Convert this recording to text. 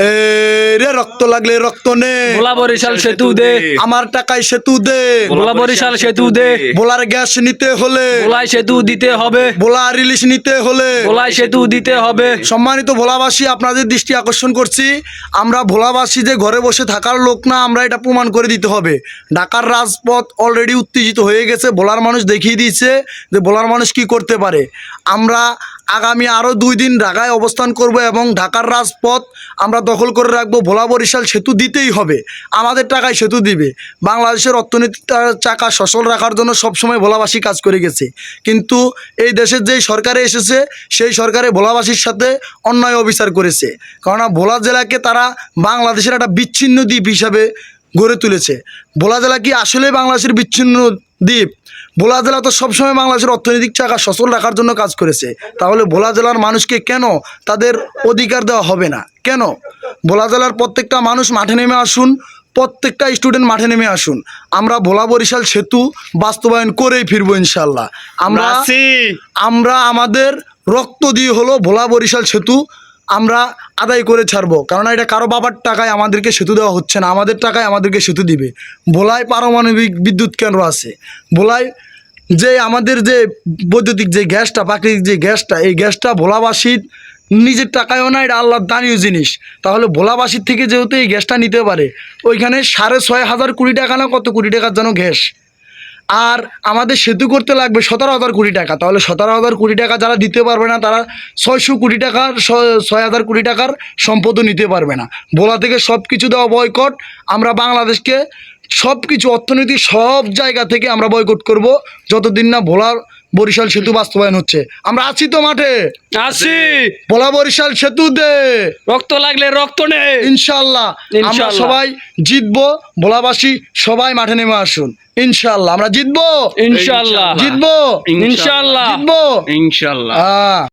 এ রে রক্ত লাগলে রক্ত নে। ভোলা বরিশাল সেতু দে। আমার টাকায় সেতু দে। ভোলা বরিশাল সেতু দে। বোলার গ্যাস নিতে হলে। ভোলাই সেতু দিতে হবে। বোলা রিলিশ নিতে হলে। ভোলাই সেতু দিতে হবে। সম্মানিত ভোলাবাসী আপনাদের দৃষ্টি আকর্ষণ করছি। আমরা ভোলাবাসী যে ঘরে বসে থাকার লোক না আমরা এটা প্রমাণ করে দিতে হবে। ঢাকার রাজপথ অলরেডি উত্তেজিত হয়ে গেছে। ভোলার মানুষ দেখিয়ে দিয়েছে যে ভোলার মানুষ কি করতে পারে। আমরা আগামী আরও দুই দিন ঢাকায় অবস্থান করব এবং ঢাকার রাজপথ আমরা দখল করে রাখব। ভোলা বরিশাল সেতু দিতেই হবে। আমাদের টাকায় সেতু দিবে। বাংলাদেশের অর্থনীতির চাকা সচল রাখার জন্য সবসময় ভোলাবাসী কাজ করে গেছে। কিন্তু এই দেশের যেই সরকারে এসেছে, সেই সরকারে ভোলাবাসীর সাথে অন্যায় অবিচার করেছে। কেননা ভোলা জেলাকে তারা বাংলাদেশের একটা বিচ্ছিন্ন দ্বীপ হিসাবে গড়ে তুলেছে। ভোলা জেলা কি আসলে বাংলাদেশের বিচ্ছিন্ন দ্বীপ ভোলা জেলা তো সবসময় বাংলাদেশের অর্থনৈতিক চাকা সচল রাখার জন্য কাজ করেছে। তাহলে ভোলা জেলার মানুষকে কেন তাদের অধিকার দেওয়া হবে না? কেন? ভোলা জেলার প্রত্যেকটা মানুষ মাঠে নেমে আসুন প্রত্যেকটা স্টুডেন্ট মাঠে নেমে আসুন। আমরা ভোলা বরিশাল সেতু বাস্তবায়ন করেই ফিরবো ইনশাল্লাহ আমরা আমরা আমাদের রক্ত দিয়ে হলো ভোলা বরিশাল সেতু আমরা আদায় করে ছাড়বো। কারণ এটা কারও বাবার টাকায় আমাদেরকে সেতু দেওয়া হচ্ছে না, আমাদের টাকায় আমাদেরকে সেতু দিবে। ভোলায় পারমাণবিক বিদ্যুৎ কেন্দ্র আছে। ভোলায় যে আমাদের যে বৈদ্যুতিক যে গ্যাসটা, প্রাকৃতিক যে গ্যাসটা, এই গ্যাসটা ভোলাবাসীর নিজের টাকায়ও না, এটা আল্লাহর দানীয় জিনিস। তাহলে ভোলাবাসীর থেকে যেহেতু এই গ্যাসটা নিতে পারে, ওইখানে সাড়ে ছয় হাজার কোটি টাকা না কত কোটি টাকার যেন গ্যাস। আর আমাদের সেতু করতে লাগবে সতেরো হাজার কোটি টাকা। তাহলে সতেরো হাজার কোটি টাকা যারা দিতে পারবে না, তারা ছয়শো কোটি টাকার ছয় হাজার কোটি টাকার সম্পদও নিতে পারবে না। ভোলা থেকে সব কিছু দেওয়া বয়কট আমরা বাংলাদেশকে সব কিছু অর্থনীতি সব জায়গা থেকে আমরা বয়কট করব। যতদিন না ভোলার বরিশাল সেতু বাস্তবায়ন হচ্ছে। আমরা আছি তো মাঠে। আছি। পোলা বরিশাল সেতু দে। রক্ত লাগলে রক্ত নে। ইনশাল্লাহ। আমরা সবাই জিতবো ভোলাবাসী সবাই মাঠে নেমে আসুন। ইনশাল্লাহ। আমরা জিতবো? ইনশাল্লাহ। জিতবো? ইনশাল্লাহ। জিতবো? ইনশাল্লাহ।